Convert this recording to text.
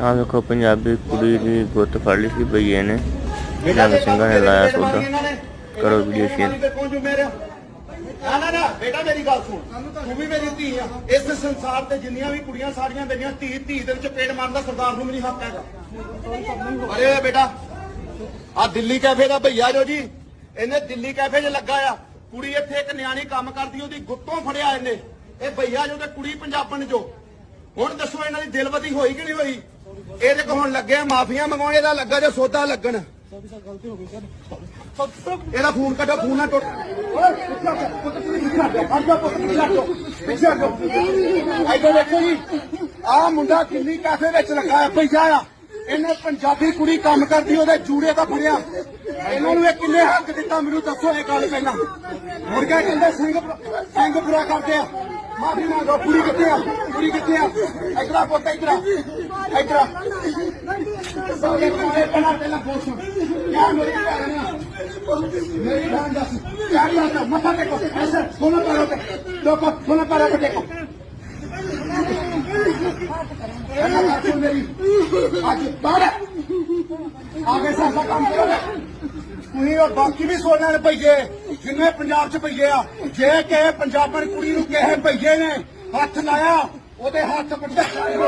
ਆ ਵੇਖੋ, ਪੰਜਾਬੀ ਕੁੜੀ ਦੀ ਗੁੱਤ ਫੜ ਲਈ ਸੀ ਬਈਏ ਨੇ ਜੰਗ ਸਿੰਘਾਂ ਨੇ ਲਾਇਆ ਸੌਦਾ ਕਰੋ ਵੀਡੀਓ ਸ਼ੇਅਰ ਨਾ ਨਾ ਨਾ, ਬੇਟਾ ਮੇਰੀ ਗੱਲ ਸੁਣ। ਤੂੰ ਵੀ ਮੇਰੀ ਧੀ ਆ। ਇਸ ਸੰਸਾਰ ਤੇ ਜਿੰਨੀਆਂ ਵੀ ਕੁੜੀਆਂ ਸਾਰੀਆਂ ਮੇਰੀਆਂ ਧੀ ਧੀ ਦੇ ਵਿੱਚ ਪੇੜ ਮਾਰਨ ਦਾ ਸਰਦਾਰ ਨੂੰ ਵੀ ਨਹੀਂ ਹੱਕ ਹੈਗਾ। ਅਰੇ ਬੇਟਾ ਆ ਦਿੱਲੀ ਕੈਫੇ ਦਾ ਭਈਆ ਜੋ ਜੀ, ਇਹਨੇ ਦਿੱਲੀ ਕੈਫੇ 'ਚ ਲੱਗਾ ਆ। ਕੁੜੀ ਇੱਥੇ ਇੱਕ ਨਿਆਣੀ ਕੰਮ ਕਰਦੀ, ਉਹਦੀ ਗੁੱਤੋਂ ਫੜਿਆ ਇਹਨੇ। ਇਹ ਭਈਆ ਜੋ ਤੇ ਕੁੜੀ ਪੰਜਾਬਣ ਜੋ। ਹੁਣ ਦੱਸੋ ਇਹਨਾਂ ਦੀ ਦਿਲਵਦੀ ਹੋਈ ਕਿ ਨਹੀਂ ਹੋਈ? ਇਹਦੇ ਕੋ ਹੁਣ ਲੱਗੇ ਮਾਫੀਆਂ ਮੰਗਾਉਣੇ ਦਾ ਲੱਗਾ ਜੋ ਸੌਦਾ ਲੱਗਣ? ਇਹਦਾ ਫੋਨ ਕੱਢੋ ਫੋਨ ਨਾ ਟੁੱਟ। ਇੱਧਰ ਦੇਖੋ ਜੀ, ਆਹ ਮੁੰਡਾ ਕਿੰਨੀ ਕੈਫੇ ਵਿੱਚ ਲੱਗਾ ਹੈ ਪੈਸਾ ਆ ਇਹਨੇ ਪੰਜਾਬੀ ਕੁੜੀ ਕੰਮ ਕਰਦੀ, ਉਹਦੇ ਜੂੜੇ ਦਾ ਫੜਿਆ। ਇਹਨਾਂ ਨੂੰ ਇਹ ਕਿੰਨੇ ਹੱਕ ਦਿੱਤਾ, ਮੈਨੂੰ ਦੱਸੋ ਇਹ ਗੱਲ ਪਹਿਲਾਂ। ਮੁੜ ਕੇ ਕਹਿੰਦੇ ਸਿੰਘ ਸਿੰਘ ਪੂਰਾ ਕਰਦੇ ਆ। ਮਾਫੀ ਮੰਗੋ, ਕੁੜੀ ਕਿੱਥੇ ਆ? ਕੁੜੀ ਕਿੱਥੇ ਆ? ਇਧਰਾ ਪੁੱਤ, ਇਧਰਾ ਇਧਰਾ ਸਾਰੇ ਕੋਲੇ ਪਹਿਲਾਂ ਪਹਿਲਾਂ ਪੁੱਛ ਯਾਰ ਮੇਰੀ ਭੈਣ ਆ ਮੇਰੀ ਭੈਣ ਦੱਸ। ਯਾਰ ਯਾਰ ਮੱਥਾ ਟੇਕੋ। ਐਸੇ ਸੋਨਾ ਪਾਰੋ ਤੇ। ਲੋਕੋ ਸੋਨਾ ਪਾਰੋ ਤੇ ਟੇਕੋ। ਅੱਜ ਬਾੜਾ ਆਗੇ ਸਾਡਾ ਕੰਮ ਕਰੋ। ਤੁਸੀਂ ਉਹ ਬਾਕੀ ਵੀ ਸੋਨਾ ਨੇ ਭਈਏ, ਜਿੰਨੇ ਪੰਜਾਬ 'ਚ ਭਈਏ ਆ, ਜੇ ਕਿ ਪੰਜਾਬਣ ਕੁੜੀ ਨੂੰ ਕਹੇ ਭਈਏ ਨੇ ਹੱਥ ਲਾਇਆ, ਉਹਦੇ ਹੱਥ ਵੱਡੇ